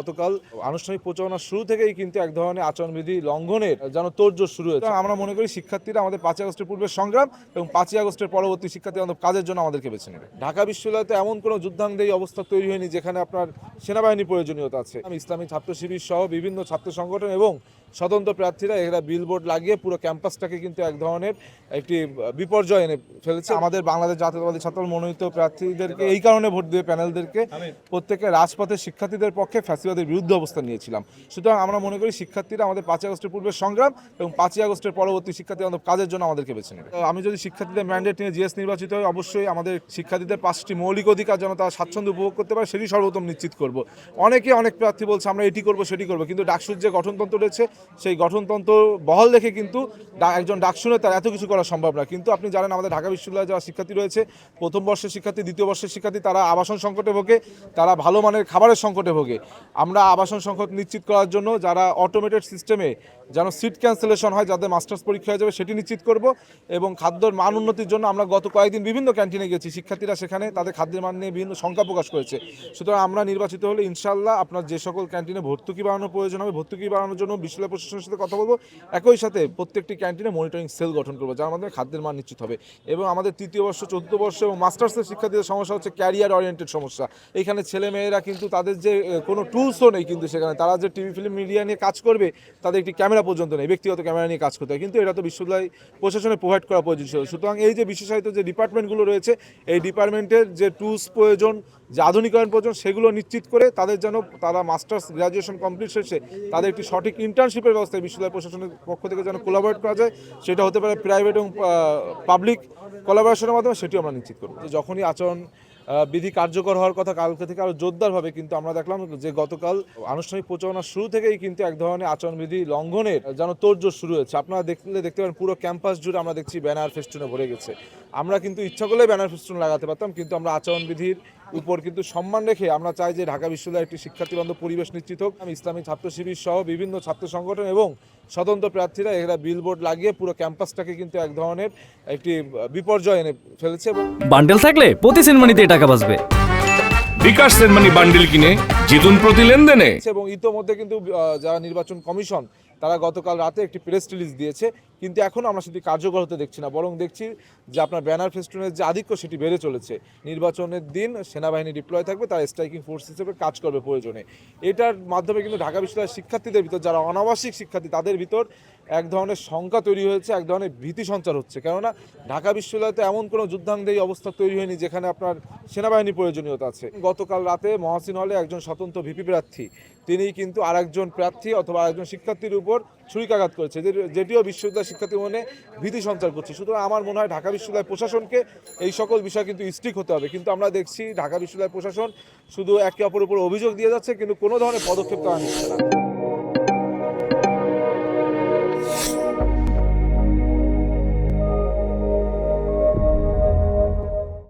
গতকাল আনুষ্ঠানিক প্রচারণা শুরু থেকেই কিন্তু এক ধরনের আচরণবিধি লঙ্ঘনের যেন তোড়জোড় শুরু হয়েছে। আমরা মনে করি শিক্ষার্থীরা আমাদের পাঁচই আগস্টের পূর্বে সংগ্রাম এবং পাঁচই আগস্টের পরবর্তী শিক্ষার্থী আমাদের কাজের জন্য আমাদেরকে বেছে নেবে। ঢাকা বিশ্ববিদ্যালয়তে এমন কোনো যুদ্ধাঙ্গেই অবস্থা তৈরি হয়নি যেখানে আপনার সেনাবাহিনীর প্রয়োজনীয়তা আছে। ইসলামী ছাত্র শিবির সহ বিভিন্ন ছাত্র সংগঠন এবং স্বতন্ত্র প্রার্থীরা এরা বিলবোর্ড লাগিয়ে পুরো ক্যাম্পাসটাকে কিন্তু এক ধরনের একটি বিপর্যয় এনে ফেলেছে। আমাদের বাংলাদেশ জাতীয়তাবাদী ছাত্র মনোনীত প্রার্থীদেরকে এই কারণে ভোট দিয়ে প্যানেলদেরকে প্রত্যেকে রাজপথে শিক্ষার্থীদের পক্ষে ফ্যাসিবাদের বিরুদ্ধে অবস্থান নিয়েছিলাম। সুতরাং আমরা মনে করি শিক্ষার্থীরা আমাদের পাঁচই আগস্টের পূর্বের সংগ্রাম এবং পাঁচই আগস্টের পরবর্তী শিক্ষার্থী কাজের জন্য আমাদেরকে বেছে নেবে। আমি যদি শিক্ষার্থীদের ম্যান্ডেট নিয়ে জিএস নির্বাচিত হয় অবশ্যই আমাদের শিক্ষার্থীদের পাঁচটি মৌলিক অধিকার যেন তারা স্বাচ্ছন্দ্য উপভোগ করতে পারে, সেটি সর্বোত্তম নিশ্চিত করব। অনেকে অনেক প্রার্থী বলছে, আমরা এটি করব, সেটি করব। কিন্তু ডাকসুর যে গঠনতন্ত্র রয়েছে সেই গঠনতন্ত্র বহল দেখে কিন্তু একজন ডাকসুনে তার এত কিছু করা সম্ভব না। কিন্তু আপনি জানেন আমাদের ঢাকা বিশ্ববিদ্যালয়ে যারা শিক্ষার্থী রয়েছে, প্রথম বর্ষের শিক্ষার্থী, দ্বিতীয় বর্ষের শিক্ষার্থী, তারা আবাসন সংকটে ভোগে, তারা ভালো মানের খাবারের সংকটে ভোগে। আমরা আবাসন সংকট নিশ্চিত করার জন্য যারা অটোমেটেড সিস্টেমে যেন সিট ক্যান্সেলেশন হয়, যাদের মাস্টার্স পরীক্ষা হয়ে যাবে, সেটি নিশ্চিত করব এবং খাদ্যর মান উন্নতির জন্য আমরা গত কয়েকদিন বিভিন্ন ক্যান্টিনে গেছি। শিক্ষার্থীরা সেখানে তাদের খাদ্যের মান নিয়ে বিভিন্ন শঙ্কা প্রকাশ করেছে। সুতরাং আমরা নির্বাচিত হলে ইনশাল্লাহ আপনার যে সকল ক্যান্টিনে ভর্তুকি বাড়ানোর প্রয়োজন হবে, ভর্তুকি বাড়ানোর জন্য বিশ্ববিদ্যালয় প্রশাসনের সাথে কথা বলব। একই সাথে প্রত্যেকটি ক্যান্টিনে মনিটরিং সেল গঠন করব যার মাধ্যমে খাদ্যের মান নিশ্চিত হবে। এবং আমাদের তৃতীয় বর্ষ, চতুর্থ বর্ষ এবং মাস্টার্সের শিক্ষার্থীদের সমস্যা হচ্ছে ক্যারিয়ার ওরিয়েন্টেড সমস্যা। এখানে ছেলে মেয়েরা কিন্তু তাদের যে কোনো টুলসও নেই কিন্তু সেখানে। তারা যে টিভি ফিল্ম মিডিয়া নিয়ে কাজ করবে, তাদের একটি ক্যামেরা পর্যন্ত নেই, ব্যক্তিগত ক্যামেরা নিয়ে কাজ করতে হয়। কিন্তু এটা তো বিশ্ববিদ্যালয় প্রশাসনে প্রোভাইড করা প্রয়োজন ছিল। সুতরাং এই যে বিশেষায়িত যে ডিপার্টমেন্টগুলো রয়েছে, এই ডিপার্টমেন্টের যে টুলস প্রয়োজন যে আধুনিকায়ন প্রয়োজন সেগুলো নিশ্চিত করে তাদের যেন তারা মাস্টার্স গ্রাজুয়েশন কমপ্লিট শেষে তাদের একটি সঠিক ইন্টার্নশিপের ব্যবস্থায় বিশ্ববিদ্যালয় প্রশাসনের পক্ষ থেকে যেন কোলাবরেট করা যায়, সেটা হতে পারে প্রাইভেট এবং পাবলিক কোলাবোরেশনের মাধ্যমে, সেটিও আমরা নিশ্চিত করব। যখনই আচরণ বিধি কার্যকর হওয়ার কথা কালকে থেকে আরও জোরদারভাবে কিন্তু আমরা দেখলাম যে গতকাল আনুষ্ঠানিক প্রচারণার শুরু থেকেই কিন্তু এক ধরনের আচরণবিধি লঙ্ঘনের যেন তোড়জোড় শুরু হয়েছে। আপনারা দেখলে দেখতে পারেন পুরো ক্যাম্পাস জুড়ে আমরা দেখছি ব্যানার ফেস্টুনে ভরে গেছে। আমরা কিন্তু ইচ্ছা করলে ব্যানার ফেস্টুন লাগাতে পারতাম, কিন্তু আমরা আচরণবিধির উপর কিন্তু সম্মান রেখে আমরা চাই যে ঢাকা বিশ্ববিদ্যালয় একটি শিক্ষার্থী বান্ধব পরিবেশ নিশ্চিত হোক। আমি ইসলামী ছাত্র শিবির সহ বিভিন্ন ছাত্র সংগঠন এবং স্বতন্ত্র প্রার্থীরা এরা বিলবোর্ড লাগিয়ে পুরো ক্যাম্পাসটাকে কিন্তু এক ধরনের একটি বিপর্যয় এনে ফেলেছে বান্ডেল থাকলে প্রতি সিনেমানিতে টাকা বাঁচবে। বিকাশ সেনমানি বান্ডিল কিনে জিতুন প্রতি লেনদেনে। এবং ইতোমধ্যে কিন্তু আহ, যারা নির্বাচন কমিশন তারা গতকাল রাতে একটি প্রেস রিলিজ দিয়েছে, কিন্তু এখনও আমরা সেটি কার্যকর হতে দেখছি না। বরং দেখছি যে আপনার ব্যানার ফেস্টুনের যে আধিক্য সেটি বেড়ে চলেছে। নির্বাচনের দিন সেনাবাহিনী ডিপ্লয় থাকবে, তারা স্ট্রাইকিং ফোর্স হিসেবে কাজ করবে প্রয়োজনে। এটার মাধ্যমে কিন্তু ঢাকা বিশ্ববিদ্যালয়ের শিক্ষার্থীদের ভিতর, যারা অনাবাসিক শিক্ষার্থী, তাদের ভিতর এক ধরনের শঙ্কা তৈরি হয়েছে, এক ধরনের ভীতি সঞ্চার হচ্ছে। কেননা ঢাকা বিশ্ববিদ্যালয়তে এমন কোনো যুদ্ধাঙ্গেই অবস্থা তৈরি হয়নি, যেখানে আপনার সেনাবাহিনীর প্রয়োজনীয়তা আছে। গতকাল রাতে মহাসিন হলে একজন স্বতন্ত্র ভিপি প্রার্থী তিনি কিন্তু আরেকজন প্রার্থী অথবা আরেকজন শিক্ষার্থীর উপর ছুরিকাঘাত করেছে যেটিও বিশ্ববিদ্যালয় শিক্ষার্থী মনে ভীতি সঞ্চার করছে। সুতরাং আমার মনে হয় ঢাকা বিশ্ববিদ্যালয় প্রশাসনকে এই সকল বিষয় কিন্তু স্ট্রিক হতে হবে। কিন্তু আমরা দেখছি ঢাকা বিশ্ববিদ্যালয় প্রশাসন শুধু একে অপরের উপর অভিযোগ দিয়ে যাচ্ছে, কিন্তু কোনো ধরনের পদক্ষেপ তারা নিচ্ছে না।